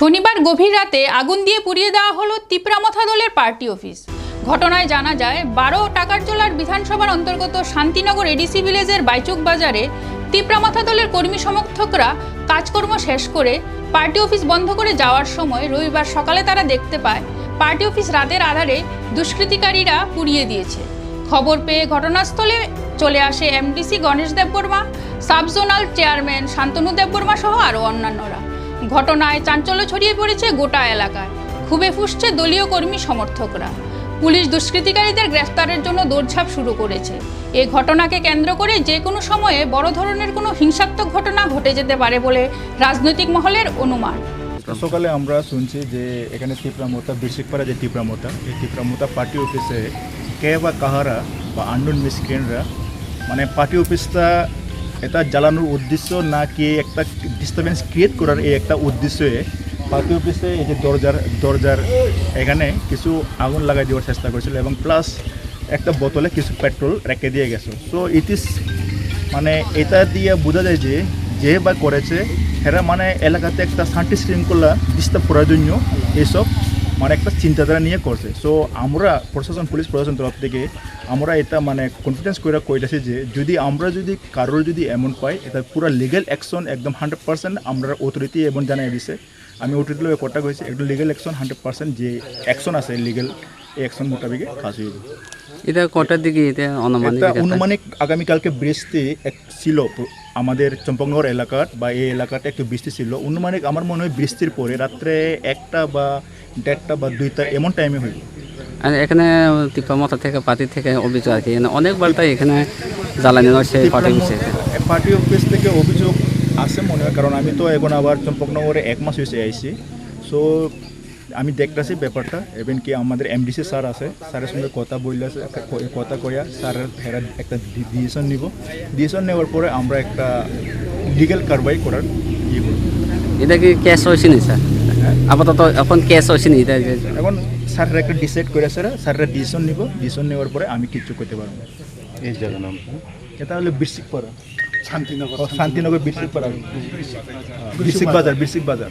শনিবার গভীর রাতে আগুন দিয়ে পুড়িয়ে দেওয়া হলো তিপ্রামথা দলের পার্টি অফিস। ঘটনায় জানা যায়, বারো টাকারজোলার বিধানসভার অন্তর্গত শান্তিনগর এডিসি ভিলেজের বাইচুক বাজারে তিপ্রামাথা দলের কর্মী সমর্থকরা কাজকর্ম শেষ করে পার্টি অফিস বন্ধ করে যাওয়ার সময় রবিবার সকালে তারা দেখতে পায়, পার্টি অফিস রাতের আধারে দুষ্কৃতিকারীরা পুড়িয়ে দিয়েছে। খবর পেয়ে ঘটনাস্থলে চলে আসে MDC Ganesh Debbarma, subzonal chairman Shantanu Debbarma সহ আরও অন্যান্যরা। ঘটনায় চাঞ্চল্য ছড়িয়ে পড়েছে গোটা এলাকায়। খুবে ফুসছে দলীয় কর্মী সমর্থকরা। পুলিশ দুষ্কৃতিকারীদের গ্রেফতারের জন্য দৌড়ঝাঁপ শুরু করেছে। এই ঘটনাকে কেন্দ্র করে যে কোনো সময়ে বড় ধরনের কোনো হিংসাত্মক ঘটনা ঘটে যেতে পারে বলে রাজনৈতিক মহলের অনুমান। সকালে আমরা শুনছি যে এখানে তীব্রামতা বিশিকপাড়া যে তীব্রামতা এই তীব্রামতা পার্টি অফিসে কে বা কাহারা বা আন্ডুন মিসক্রেনরা মানে পার্টি অফিসটা এটা জ্বালানোর উদ্দেশ্য না কি একটা ডিস্টারবেন্স ক্রিয়েট করার এই একটা উদ্দেশ্যে? পার্টি অফিসে এই যে দরজার দরজার এখানে কিছু আগুন লাগাই দেওয়ার চেষ্টা করেছিল এবং প্লাস একটা বোতলে কিছু পেট্রোল রেখে দিয়ে গেছে। সো ইট ইস মানে এটা দিয়ে বোঝা যায় যে যে বা করেছে, এরা মানে এলাকাতে একটা শান্তি শৃঙ্খলা ডিস্টার্ব করার জন্য এইসব মানে একটা চিন্তাধারা নিয়ে করছে। সো আমরা প্রশাসন পুলিশ প্রশাসন তরফ থেকে আমরা এটা মানে কনফিডেন্স করে কইতেছি যে যদি আমরা যদি কারোর যদি এমন পাই এটা পুরো লিগেল অ্যাকশন একদম হান্ড্রেড পার্সেন্ট আমরা অথরিটি এবং জানাই দিছে। আমি অথরিটি লোক কথা কইছি একটু লিগেল অ্যাকশন হান্ড্রেড পার্সেন্ট যে অ্যাকশন আছে লিগেল এই অ্যাকশন মোতাবেকে কাজ হইবে। এটা কটার দিকে? এটা অনুমানিক এটা এটা? অনুমানিক আগামীকালকে বৃষ্টি এক ছিল আমাদের চম্পকনগর এলাকার বা এই এলাকাতে একটু বৃষ্টি ছিল। অনুমানিক আমার মনে হয় বৃষ্টির পরে রাত্রে একটা বা দেড়টা বা দুইটা এমন টাইমে হইল আর এখানে তিপ্পামথা থেকে পার্টি থেকে অভিযোগ আর কি। অনেকবার তাই এখানে জ্বালানি হচ্ছে পার্টি অফিসে পার্টি অফিস থেকে অভিযোগ আছে মনে হয় কারণ আমি তো এখন আবার চম্পকনগরে এক মাস হয়েছে আইসি। সো আমি দেখতেছি ব্যাপারটা। এবং কি আমাদের এমডিসি স্যার আছে স্যারের সঙ্গে কথা বললেছে কথা কইয়া স্যারের হেরা একটা ডিসিশন নিব। ডিসিশন নেওয়ার পরে আমরা একটা লিগেল কারবাই করার ইয়ে করব। এটা কি ক্যাশ হয়েছে নি স্যার আপাতত এখন কেস হয়েছে নি এখন স্যাররা একটা ডিসাইড করে স্যার স্যাররা ডিসিশন নিব ডিসিশন নেওয়ার পরে আমি কিছু করতে পারব। এই জায়গার নাম এটা হলো বিরসিক পাড়া। শান্তিনগর শান্তিনগর বিরসিক পাড়া। বিরসিক বাজার বিরসিক বাজার।